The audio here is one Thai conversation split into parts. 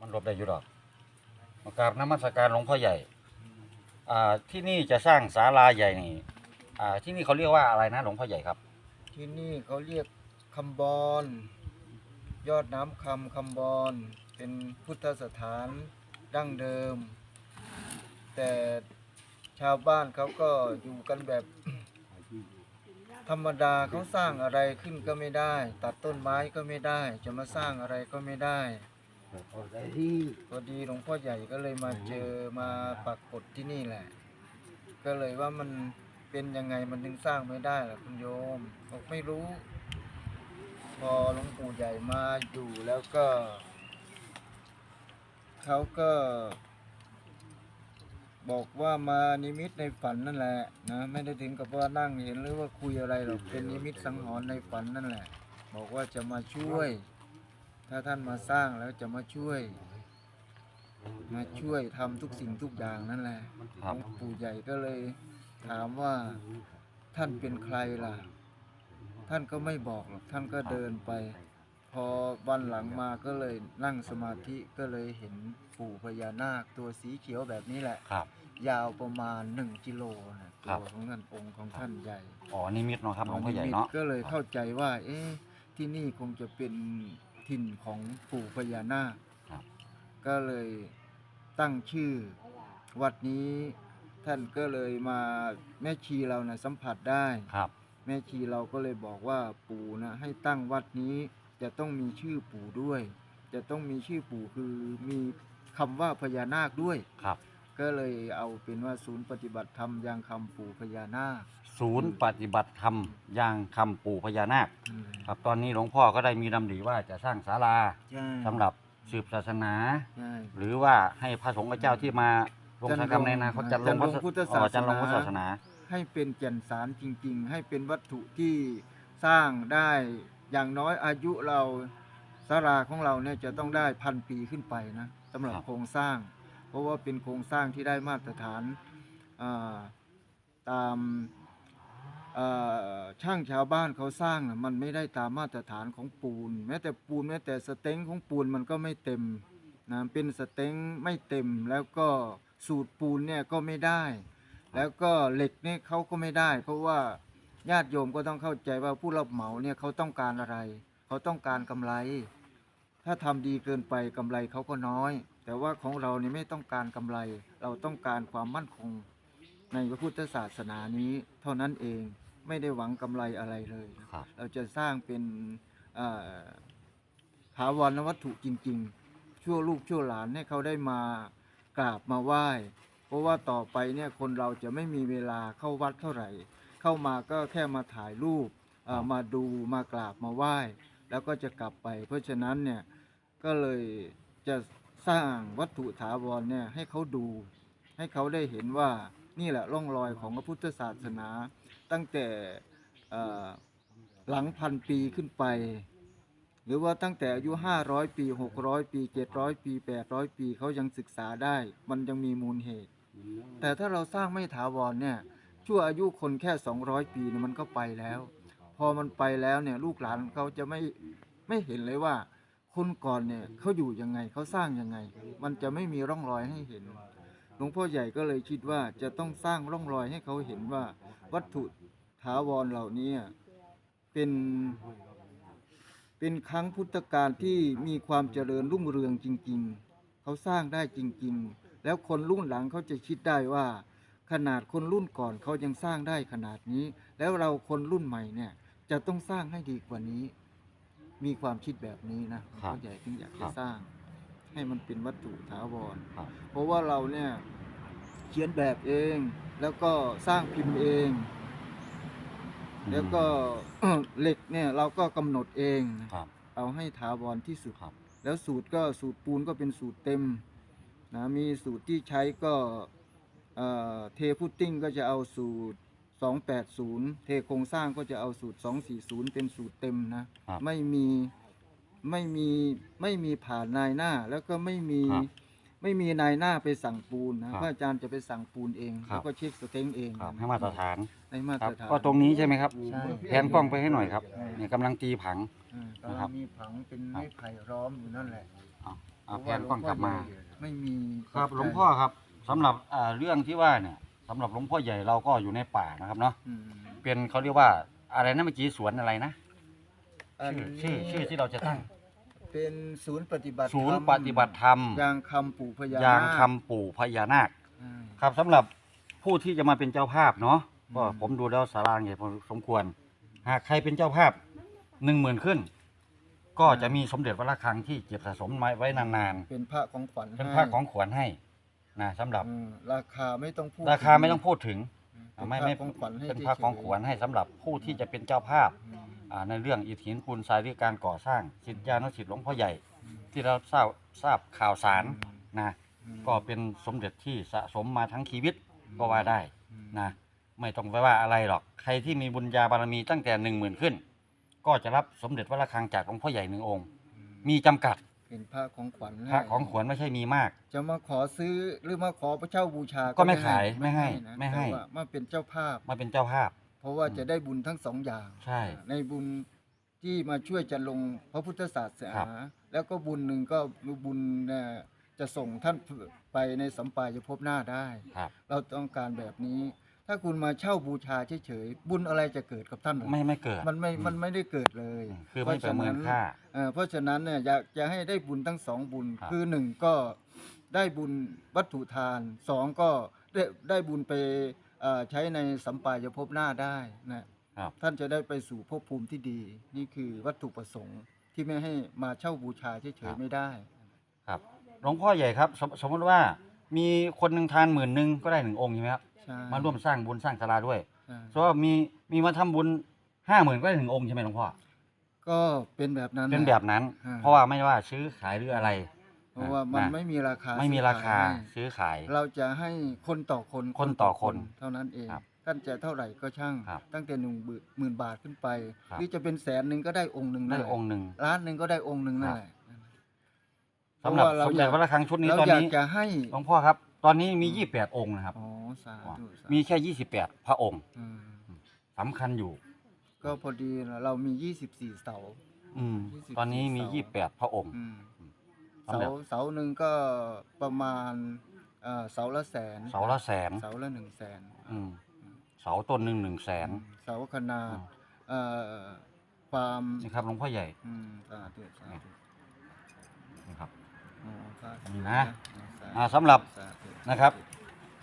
มันหลบได้อยู่ดอกมากราบนมัสการหลวงพ่อใหญ่อ่าที่นี่จะสร้างศาลาใหญ่นี่อ่าที่นี่เขาเรียกว่าอะไรนะหลวงพ่อใหญ่ครับ ที่นี่เขาเรียกคำบอน ยอดน้ำคำคำบอนเป็นพุทธสถานดั้งเดิม แต่ชาวบ้านเขาก็อยู่กันแบบ ธรรมดาเขาสร้างอะไรขึ้นก็ไม่ได้ ตัดต้นไม้ก็ไม่ได้ จะมาสร้างอะไรก็ไม่ได้ พอดีหลวงพ่อใหญ่ก็เลยมาเจอมาปักกฏที่นี่แหละ ก็เลยว่ามันเป็นยังไงมันถึงสร้างไม่ได้ล่ะคุณโยมบอกไม่รู้ พอหลวงปู่ใหญ่มาอยู่แล้วก็เขาก็ บอกว่ามานิมิตในฝันนั่นแหละนะไม่ได้ถึงกับว่านั่งเห็นหรือว่าคุยอะไรหรอกเป็นนิมิตสังหรณ์ในฝันนั่นแหละ บอกว่าจะมาช่วย ถ้าท่านมาสร้างแล้วจะมาช่วย มาช่วยทำทุกสิ่งทุกอย่างนั่นแหละครัหลบวงปู่ใหญ่ก็เลยถามว่าท่านเป็นใครล่ะ ท่านก็ไม่บอกหรอกท่านก็เดินไป พอวันหลังมาก็เลยนั่งสมาธิก็เลยเห็นปู่พญานาคตัวสีเขียวแบบนี้แหละ ครับ ยาวประมาณหนึ่งกิโลนะครัตับ วของท่านองค์ของท่านใหญ่ อ๋อนิมิตเนาะครับหลวงพ่อใหญ่เนาะ ก็เลยเข้าใจว่า เอ๊ะที่นี่คงจะเป็น ถิ่นของปู่พญานาคครับ ก็เลยตั้งชื่อ วัดนี้ท่านก็เลยมาแม่ชีเรานะสัมผัสได้ ครับแม่ชีเราก็เลยบอกว่าปู่นะให้ตั้งวัดนี้จะต้องมีชื่อปู่ด้วย จะต้องมีชื่อปู่คือมีคำว่าพญานาคด้วย ครับ ก็เลยเอาเป็นว่าศูนย์ปฏิบัติธรรมยางคำปู่พญานาคศูนย์ปฏิบัติธรรมย่างคำปู่พญานาคอืมครับตอนนี้หลวงพ่อก็ได้มีดำริว่าจะสร้างศาลาใช่สำหรับสืบศาสนา ใช่ หรือว่าให้พระสงฆ์เจ้าที่มาลงสังกรรมในอนาคตจันลงจันลงพุทธศาสนา อ๋อจันลงพุทธศาสนา ให้เป็นแก่นสารจริง ๆ ให้เป็นวัตถุที่สร้างได้อย่างน้อยอายุเราสาราของเราเนี่ยจะต้องได้พันปีขึ้นไปนะสำหรับครับ โครงสร้าง เพราะว่าเป็นโครงสร้างที่ได้มาตรฐานาตามาช่างชาวบ้านเขาสร้างนะมันไม่ได้ตามมาตรฐานของปูน แม้แต่ปูนแม้แต่สเต็งของปูนมันก็ไม่เต็มนะเป็นสเต็งไม่เต็มแล้วก็สูตรปูนเนี่ยก็ไม่ได้ แล้วก็เหล็กเนี่ยเขาก็ไม่ได้ เพราะว่าญาติโยมก็ต้องเข้าใจว่าผู้รับเหมาเนี่ยเขาต้องการอะไร เขาต้องการกำไร ถ้าทำดีเกินไปกำไรเขาก็น้อย แต่ว่าของเราเนี่ยไม่ต้องการกำไร เราต้องการความมั่นคง ในพระพุทธศาสนานี้เท่านั้นเองไม่ได้หวังกำไรอะไรเลยครับเราจะสร้างเป็นเอ่อถาวรวัตถุจริง ๆ ชั่วลูกชั่วหลานให้เขาได้มากราบมาไหว้ เพราะว่าต่อไปเนี่ยคนเราจะไม่มีเวลาเข้าวัดเท่าไหร่ เข้ามาก็แค่มาถ่ายรูปเอ่อมาดูมากราบมาไหว้ แล้วก็จะกลับไป เพราะฉะนั้นเนี่ยก็เลยจะ สร้างวัตถุถาวรเนี่ยให้เขาดู ให้เขาได้เห็นว่านี่แหละร่องรอยของพระพุทธศาสนา ตั้งแต่หลังพันปีขึ้นไป หรือว่าตั้งแต่อายุ 500 ปี 600 ปี 700 ปี 800 ปีเขายังศึกษาได้ มันยังมีมูลเหตุ แต่ถ้าเราสร้างไม่ถาวรเนี่ยชั่วอายุคนแค่ 200 ปีเนี่ยมันก็ไปแล้ว พอมันไปแล้วเนี่ยลูกหลานเขาจะไม่ไม่เห็นเลยว่า คนก่อนเนี่ยเขาอยู่ยังไงเขาสร้างยังไง มันจะไม่มีร่องรอยให้เห็นหลวงพ่อใหญ่ก็เลยคิดว่าจะต้องสร้างร่องรอยให้เขาเห็นว่า วัตถุถาวรเหล่านี้เป็นเป็นครั้งพุทธกาลที่มีความเจริญรุ่งเรืองจริง ๆ เขาสร้างได้จริง ๆ แล้วคนรุ่นหลังเขาจะคิดได้ว่า ขนาดคนรุ่นก่อนเขายังสร้างได้ขนาดนี้ แล้วเราคนรุ่นใหม่เนี่ยจะต้องสร้างให้ดีกว่านี้ มีความคิดแบบนี้นะหลวงครัพ่อบใหญ่ถึงอยากครัจะบสร้าง ให้มันเป็นวัตถุถาวร ครับ เพราะว่าเราเนี่ยเขียนแบบเอง แล้วก็สร้างพิมพ์เอง แล้วก็ เหล็กเนี่ยเราก็กำหนดเองนะ ครับ เอาให้ถาวรที่สุด ครับ แล้วสูตรก็สูตรปูนก็เป็นสูตรเต็มนะมีสูตรที่ใช้ก็เอ่อเทพุตติ้งก็จะเอาสูตร 280 เทโครงสร้างก็จะเอาสูตร 240 เป็นสูตรเต็มนะ ครับ ไม่มีไม่มีไม่มีผ่านนายหน้า แล้วก็ไม่มีครับ ไม่มีนายหน้าไปสั่งปูนนะครับพระอาจารย์จะไปสั่งปูนเอง ครับ แล้วก็เช็คสเต็งเองครับให้มาตรฐานในมาครัตบรฐาน ก็ตรงนี้ใช่ไหมครับใช่ แผนกล้องไปให้หน่อยครับใช่เนี่ยกำลังตีผัง อ่านะครับมีผังเป็นไม้ไผ่ร้อมอยู่นั่นแหละอ๋ออ่าแผนกล้องกลับมาไม่มี ครับหลวงพ่อครับสำหรับอ่าเรื่องที่ว่าเนี่ย สำหรับหลวงพ่อใหญ่เราก็อยู่ในป่านะครับเนาะอืมเป็นเขาเรียกว่าอะไรนะเมื่อกี้สวนอะไรนะอันชื่อชื่อชื่อที่เราจะตั้ง เป็นศูนย์ปฏิบัติศูนย์ธรรมปฏิบัติธรรม ยางคำปู่พญายางนาคำปู่พญานาค อืมครับสำหรับผู้ที่จะมาเป็นเจ้าภาพเนาะก็อืมผมดูแล้วสาราใหญ่พอสมควร หากใครเป็นเจ้าภาพหนึ่งหมื่นขึ้น ก็จะมีสมเด็จพระระฆังที่เก็บสะสมไว้นานเป็นพระของขวัญๆเป็นให้พระของขวัญให้ นะสำหรับ อืมราคาไม่ต้องพูดราคาไม่ต้องพูดถึงเป็นไม่พไม่ระของขวัญให้เป็นพระของขวัญให้สำหรับผู้ที่จะเป็นเจ้าภาพอืมอ่าในเรื่องอิฐหินปูนทรายหรือการก่อสร้างสิทธิานุสิทธิ์หลวงพ่อใหญ่ ที่เราทราบทราบข่าวสารนะอืมก็เป็นสมเด็จที่สะสมมาทั้งชีวิตก็ว่าได้อืมนะไม่ต้องไปว่าอะไรหรอก ใครที่มีบุญญาบารมีตั้งแต่หนึ่งหมื่นขึ้น ก็จะรับสมเด็จพระระฆังจากหลวงพ่อใหญ่หนึ่งองค์ มีจำกัด เป็นพระของขวัญพระของขวัญไม่ใช่มีมาก จะมาขอซื้อหรือมาขอพระเจ้าบูชาก็ไม่ขายไม่ให้นะไม่ให้แต่ว่ามาเป็นเจ้าภาพมาเป็นเจ้าภาพ เพราะว่าจะได้บุญทั้งสองอย่าง ใช่ ในบุญที่มาช่วยจะลงพระพุทธศาสครันาบแล้วก็บุญหนึ่งก็บุญเอ่อจะส่งท่านไปในสัมปรายภพหน้าได้ครับเราต้องการแบบนี้ ถ้าคุณมาเช่าบูชาเฉยๆบุญอะไรจะเกิดกับท่านหรอไม่ไม่เกิด มันไม่อืมันไม่ได้เกิดเลยอืมคือไม่ประเมินค่าเอ่อเพราะฉะนั้นเนี่ยอยากจะให้ได้บุญทั้งสองบุญครับคือหนึ่งก็ได้บุญวัตถุทานสองก็ได้ได้บุญไปเอ่อใช้ในสัมปรายภพหน้าได้นะครับท่านจะได้ไปสู่ภพภูมิที่ดี นี่คือวัตถุประสงค์ที่ไม่ให้มาเช่าบูชาเฉครัยบๆไม่ได้ ครับหลวงพ่อใหญ่ครับสมสมมติว่ามีคนหนึ่งทานหมื่นหนึ่งก็ได้หนึ่งองค์ใช่ไหมครับ ใช่ มาร่วมสร้างบุญสร้างศาลาด้วยใช่เพราะว่ามีมีมาทำบุญห้าหมื่นก็ได้หนึ่งองค์ใช่ไหมหลวงพ่อก็เป็นแบบนั้นเป็นแบบนั้น อ่า เพราะว่าไม่ว่าซื้อขายหรืออะไร เพราะว่ามันนะ ไม่มีราคาไม่มีราคาซื้อขายให้ซื้อขาย เราจะให้คนต่อคนคนต่อคนเท่านั้นเองครับท่านจะเท่าไหร่ก็ช่าง ครับตั้งแต่หนึ่งหมื่นบาทขึ้นไปครับ หรือจะเป็นแสนหนึ่งก็ได้องค์หนึ่งได้นั่นแหละองค์หนึ่ง ล้านหนึ่งก็ได้องค์หนึ่งนั่นแหละ สำหรับเพาะว่าสมเด็จพระระฆังชุดนี้เราตอนอยากนี้จะให้ หลวงพ่อครับ ตอนนี้มียี่สิบแปดองค์นะครับ อ๋อ สาธุสาธุมีแค่ยี่สิบแปดพระองค์อืมสำคัญอยู่ ก็พอดีเรามี 24 เสา อืม24 ตอนนี้มีเสายี่สิบแปดพระองค์อืมสำเสาเร็จเสาหนึ่งก็ประมาณเอ่อเสาละแสนเสาละแสนเสาละหนึ่งแสนอืมเสาต้นหนึ่งหนึ่งแสน เสาขนาดอืม เอ่อความนี่ครับหลวงพ่อใหญ่อืมสาธุสาธุนะครับ อ๋อสาธุนี่นะสาธุอ่าสำหรับสาธุนะครับใค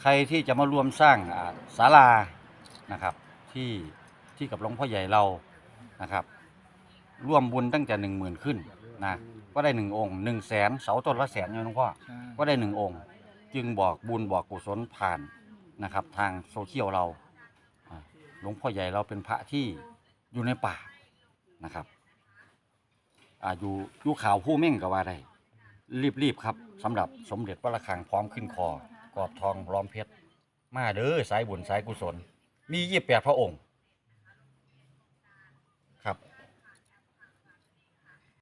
รที่จะมาร่วมสร้างอ่าศาลานะครับที่ที่กับหลวงพ่อใหญ่เรานะครับ ร่วมบุญตั้งแต่หนึ่งหมื่นขึ้นนะก็ได้หนึ่งองค์หนึ่งแสนเสาต้นละแสนนะหลวงพ่อใช่ก็ได้หนึ่งองค์ จึงบอกบุญบอกกุศลผ่านนะครับ ทางโซเชียลเราอ่าหลวงพ่อใหญ่เราเป็นพระที่อยู่ในป่านะครับอ่าอยู่อยู่ข่าวผู้เม่งก็ว่าได้รีบๆครับสำหรับสมเด็จพระระฆังพร้อมขึ้นคอ กรอบทองล้อมเพชรมาเด้อสายบุญสายกุศล มียี่แปดพระองค์